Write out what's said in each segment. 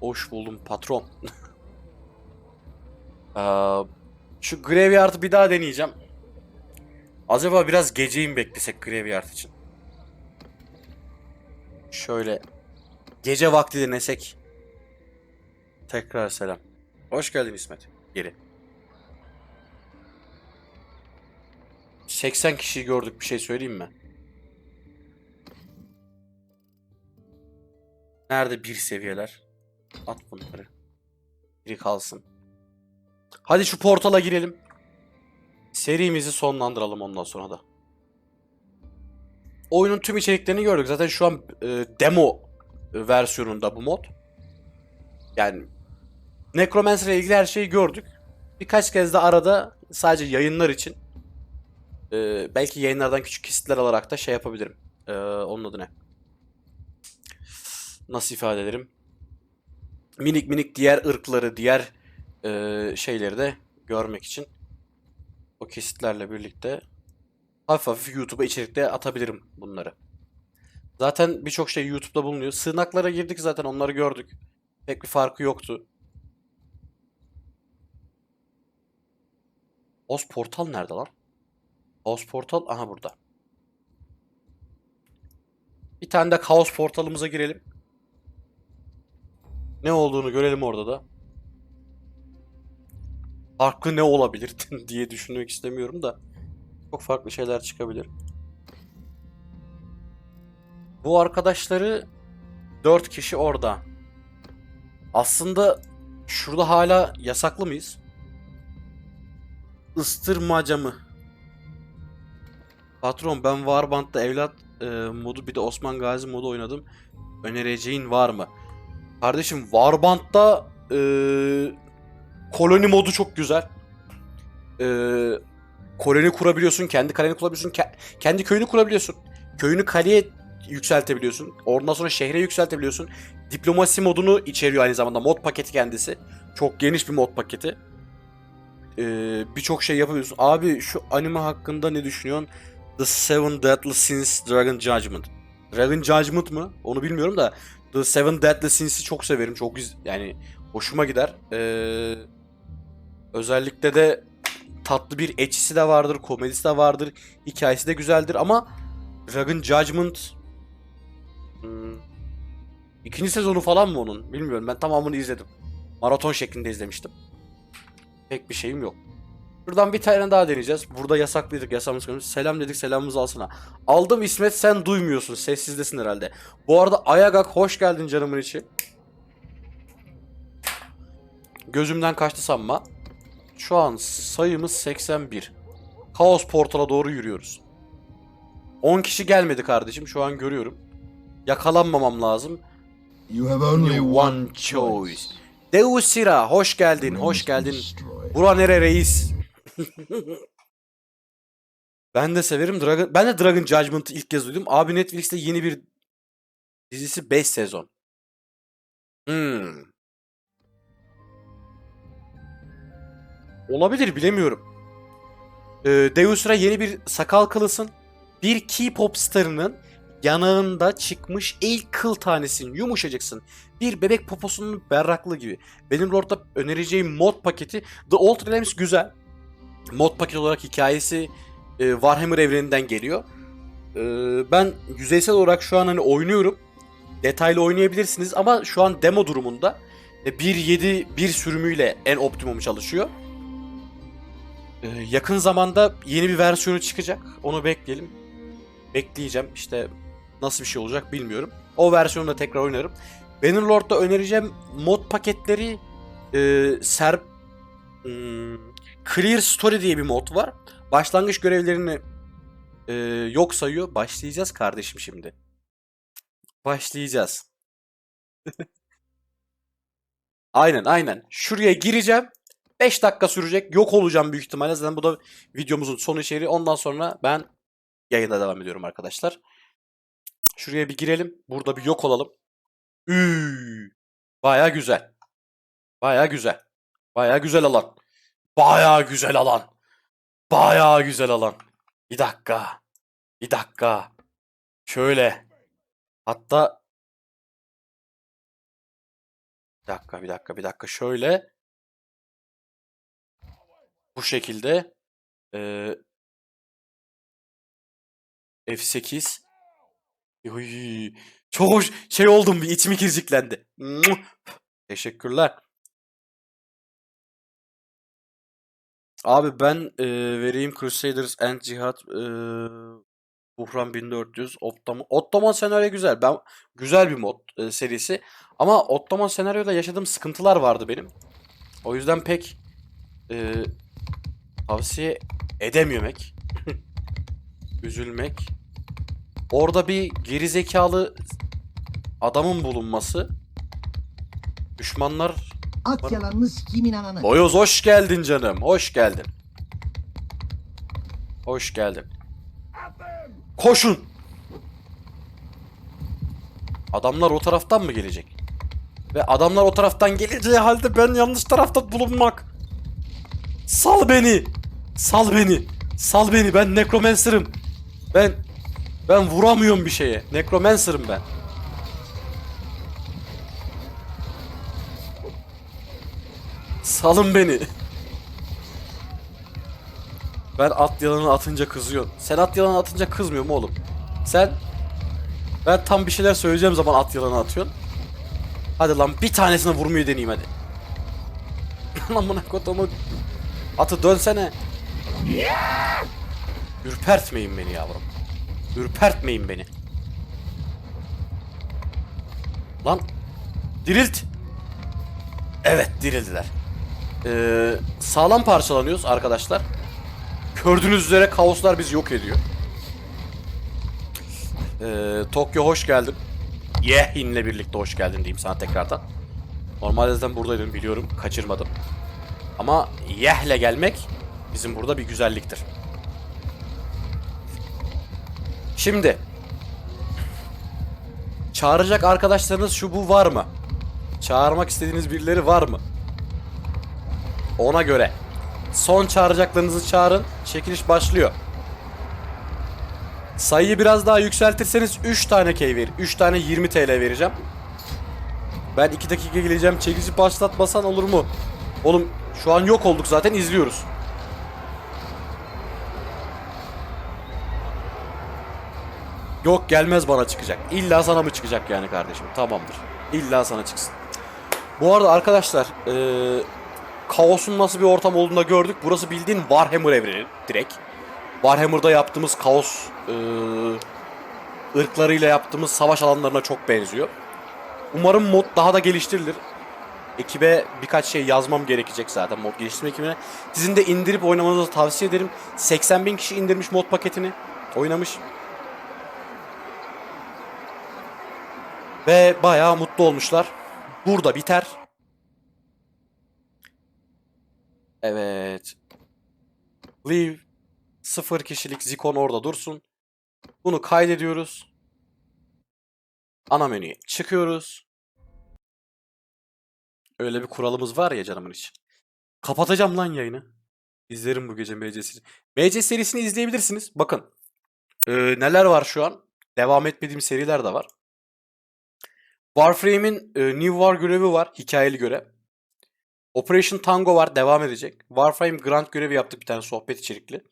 Hoş buldum patron. Ee, şu Graveyard'ı bir daha deneyeceğim. Acaba biraz geceyi mi beklesek Graveyard için? Şöyle gece vakti denesek. Tekrar selam. Hoş geldin İsmet. Geri. 80 kişiyi gördük bir şey söyleyeyim mi? Nerede bir seviyeler? At bunları. Biri kalsın. Hadi şu portala girelim. Serimizi sonlandıralım ondan sonra da. Oyunun tüm içeriklerini gördük. Zaten şu an e, demo versiyonunda bu mod. Yani Necromancer ile ilgili her şeyi gördük. Birkaç kez de arada sadece yayınlar için e, belki yayınlardan küçük kesitler alarak da şey yapabilirim. E, onun adı ne? Nasıl ifade ederim? Minik minik diğer ırkları, diğer e, şeyleri de görmek için o kesitlerle birlikte hafif hafif YouTube'a içerikte atabilirim bunları. Zaten birçok şey YouTube'da bulunuyor. Sığınaklara girdik zaten onları gördük. Pek bir farkı yoktu. Oz Portal nerede lan? Oz Portal aha burada. Bir tane de Kaos Portalımıza girelim. Ne olduğunu görelim orada da. Farklı ne olabilir diye düşünmek istemiyorum da. Çok farklı şeyler çıkabilir. Bu arkadaşları 4 kişi orada. Aslında şurada hala yasaklı mıyız? Istırmaca mı? Patron ben Warband'da evlat e, modu bir de Osman Gazi modu oynadım. Önereceğin var mı? Kardeşim Warband'da e, koloni modu çok güzel. E, koloni kurabiliyorsun, kendi kaleni kurabiliyorsun, ke- kendi köyünü kurabiliyorsun. Köyünü kaleye yükseltebiliyorsun. Ondan sonra şehre yükseltebiliyorsun. Diplomasi modunu içeriyor aynı zamanda. Mod paketi kendisi. Çok geniş bir mod paketi. Ee, Birçok şey yapabiliyorsun. Abi şu anime hakkında ne düşünüyorsun? The Seven Deadly Sins Dragon Judgment. Dragon Judgment mı? Onu bilmiyorum da The Seven Deadly Sins'i çok severim. Çok yani hoşuma gider. Ee, özellikle de tatlı bir eçisi de vardır, komedisi de vardır, hikayesi de güzeldir ama Dragon Judgment hmm, ikinci sezonu falan mı onun? Bilmiyorum. Ben tamamını izledim. Maraton şeklinde izlemiştim. Pek bir şeyim yok. Buradan bir tane daha deneyeceğiz. Burada yasaklıydık yasamız konuş. Selam dedik selamımızı alsana. Aldım İsmet sen duymuyorsun. Sessizdesin herhalde. Bu arada Ayagak hoş geldin canımın içi. Gözümden kaçtı sanma. Şu an sayımız 81. Kaos portala doğru yürüyoruz. 10 kişi gelmedi kardeşim şu an görüyorum. Yakalanmamam lazım. You have only one choice. Deus Sira hoş geldin hoş geldin. Bura nere reis? ben de severim Dragon. Ben de Dragon Judgment'ı ilk kez duydum. Abi Netflix'te yeni bir dizisi 5 sezon. Hmm. Olabilir bilemiyorum. Ee, Deus Ex yeni bir sakal kılısın. Bir K-pop starının yanağında çıkmış ilk kıl tanesinin yumuşacaksın. Bir bebek poposunun berraklığı gibi. Benim Lord'da önereceğim mod paketi The Old Realms güzel. Mod paketi olarak hikayesi e, Warhammer evreninden geliyor. E, ben yüzeysel olarak şu an hani oynuyorum. Detaylı oynayabilirsiniz ama şu an demo durumunda. E, 1.7 bir sürümüyle en optimum çalışıyor. E, yakın zamanda yeni bir versiyonu çıkacak. Onu bekleyelim. Bekleyeceğim. İşte nasıl bir şey olacak bilmiyorum. O versiyonu da tekrar oynarım. Bannerlord'da önereceğim mod paketleri e, ser hmm, Clear Story diye bir mod var. Başlangıç görevlerini e, yok sayıyor. Başlayacağız kardeşim şimdi. Başlayacağız. aynen aynen. Şuraya gireceğim. 5 dakika sürecek. Yok olacağım büyük ihtimalle. Zaten bu da videomuzun son içeriği. Ondan sonra ben yayına devam ediyorum arkadaşlar. Şuraya bir girelim. Burada bir yok olalım. Üü, baya güzel. Baya güzel. Baya güzel alan. Baya güzel alan. Baya güzel alan. Bir dakika. Bir dakika. Şöyle. Hatta Bir dakika, bir dakika, bir dakika. Şöyle. Bu şekilde. Ee, F8. Oy, çok hoş. Şey oldum bir içim kirciklendi. Teşekkürler. Abi ben e, vereyim Crusaders and Jihad e, Buhran 1400 Ottoman, Ottoman senaryo güzel. Ben güzel bir mod e, serisi. Ama Ottoman senaryoda yaşadığım sıkıntılar vardı benim. O yüzden pek e, tavsiye edemiyormek. Üzülmek. Orada bir gerizekalı adamın bulunması. Düşmanlar At yalanını sikiyim ananı. Boyoz hoş geldin canım. Hoş geldin. Hoş geldin. Koşun. Adamlar o taraftan mı gelecek? Ve adamlar o taraftan geleceği halde ben yanlış tarafta bulunmak. Sal beni. Sal beni. Sal beni. Ben Necromancer'ım. Ben ben vuramıyorum bir şeye. Necromancer'ım ben. Salın beni. Ben at yalanı atınca kızıyorsun. Sen at yalanı atınca kızmıyor mu oğlum? Sen ben tam bir şeyler söyleyeceğim zaman at yalanı atıyorsun. Hadi lan bir tanesine vurmayı deneyeyim hadi. Lan buna kodumu. Atı dönsene. Ürpertmeyin beni yavrum. Ürpertmeyin beni. Lan dirilt. Evet dirildiler. Ee, sağlam parçalanıyoruz arkadaşlar. Gördüğünüz üzere kaoslar bizi yok ediyor. Ee, Tokyo hoş geldin. Yehin'le birlikte hoş geldin diyeyim sana tekrardan. Normalde zaten buradaydım biliyorum. Kaçırmadım. Ama Yeh'le gelmek bizim burada bir güzelliktir. Şimdi çağıracak arkadaşlarınız şu bu var mı? Çağırmak istediğiniz birileri var mı? Ona göre. Son çağıracaklarınızı çağırın. Çekiliş başlıyor. Sayıyı biraz daha yükseltirseniz 3 tane key ver. 3 tane 20 TL vereceğim. Ben 2 dakika geleceğim. Çekilişi başlatmasan olur mu? Oğlum şu an yok olduk zaten izliyoruz. Yok gelmez bana çıkacak. İlla sana mı çıkacak yani kardeşim? Tamamdır. İlla sana çıksın. Bu arada arkadaşlar eee kaosun nasıl bir ortam olduğunu da gördük. Burası bildiğin Warhammer evreni direkt. Warhammer'da yaptığımız kaos eee, ırklarıyla yaptığımız savaş alanlarına çok benziyor. Umarım mod daha da geliştirilir. Ekibe birkaç şey yazmam gerekecek zaten mod geliştirme ekibine. Sizin de indirip oynamanızı tavsiye ederim. 80 bin kişi indirmiş mod paketini. Oynamış. Ve bayağı mutlu olmuşlar. Burada biter. Evet. Leave. Sıfır kişilik Zikon orada dursun. Bunu kaydediyoruz. Ana menüye çıkıyoruz. Öyle bir kuralımız var ya canımın için. Kapatacağım lan yayını. İzlerim bu gece MC serisi. MC serisini izleyebilirsiniz. Bakın. Ee, neler var şu an? Devam etmediğim seriler de var. Warframe'in e, New War görevi var. Hikayeli görev. Operation Tango var. Devam edecek. Warframe Grand görevi yaptık bir tane sohbet içerikli.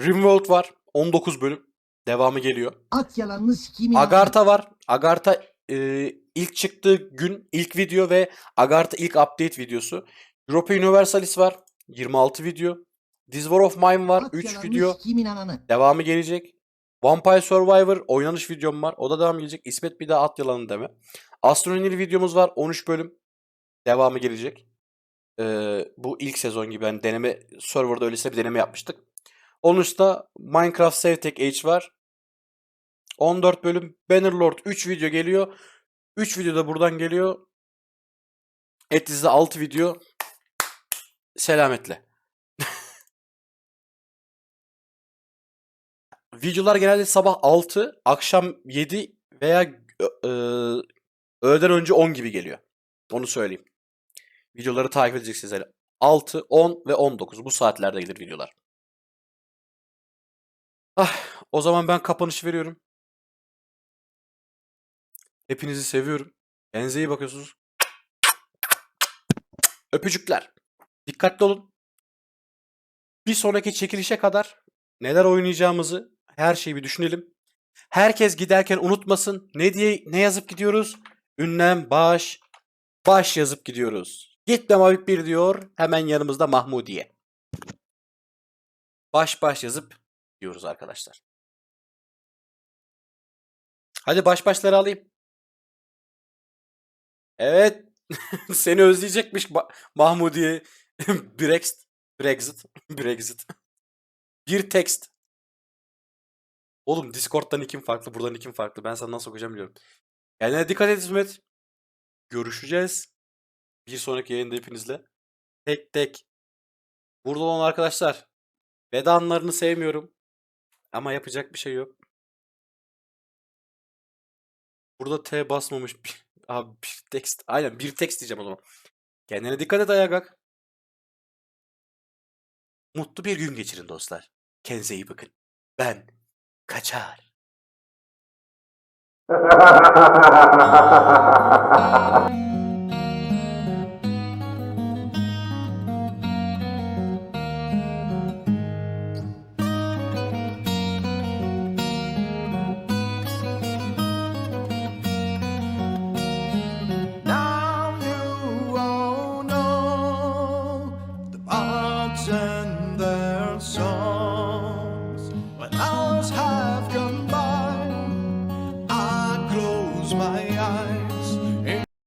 Rimworld var. 19 bölüm. Devamı geliyor. At yalanını sikiyim ananı. Agartha var. Agartha e, ilk çıktığı gün ilk video ve Agartha ilk update videosu. Europa Universalis var. 26 video. This War of Mine var. At 3 yalanını video. sikiyim ananı. Devamı gelecek. Vampire Survivor oynanış videom var. O da devam gelecek. İsmet bir daha at yalanı deme. Astronomili videomuz var. 13 bölüm. Devamı gelecek. Ee, bu ilk sezon gibi. Yani deneme serverda öylesine bir deneme yapmıştık. Onun üstüne Minecraft Save Tech Age var. 14 bölüm. Bannerlord 3 video geliyor. 3 video da buradan geliyor. Etiz'de 6 video. Selametle. Videolar genelde sabah 6, akşam 7 veya e, öğleden önce 10 gibi geliyor. Onu söyleyeyim. Videoları takip edeceksiniz. Yani 6, 10 ve 19 bu saatlerde gelir videolar. Ah, o zaman ben kapanış veriyorum. Hepinizi seviyorum. Kendinize iyi bakıyorsunuz. Öpücükler. Dikkatli olun. Bir sonraki çekilişe kadar neler oynayacağımızı her şeyi bir düşünelim. Herkes giderken unutmasın. Ne diye ne yazıp gidiyoruz? Ünlem baş baş yazıp gidiyoruz. Gitme Mavik bir diyor. Hemen yanımızda Mahmudiye. Baş baş yazıp diyoruz arkadaşlar. Hadi baş başları alayım. Evet. Seni özleyecekmiş Ma- Mahmudiye. Brexit. Brexit. Brexit. Bir text. Oğlum Discord'dan ikim farklı, buradan ikim farklı. Ben sana nasıl okuyacağım biliyorum. Kendine dikkat et İsmet. Görüşeceğiz. Bir sonraki yayında hepinizle. Tek tek. Burada olan arkadaşlar. Veda anlarını sevmiyorum. Ama yapacak bir şey yok. Burada T basmamış. bir- Abi bir text. Aynen bir text diyeceğim o zaman. Kendine dikkat et Ayagak. Mutlu bir gün geçirin dostlar. Kendinize iyi bakın. Ben kaçar.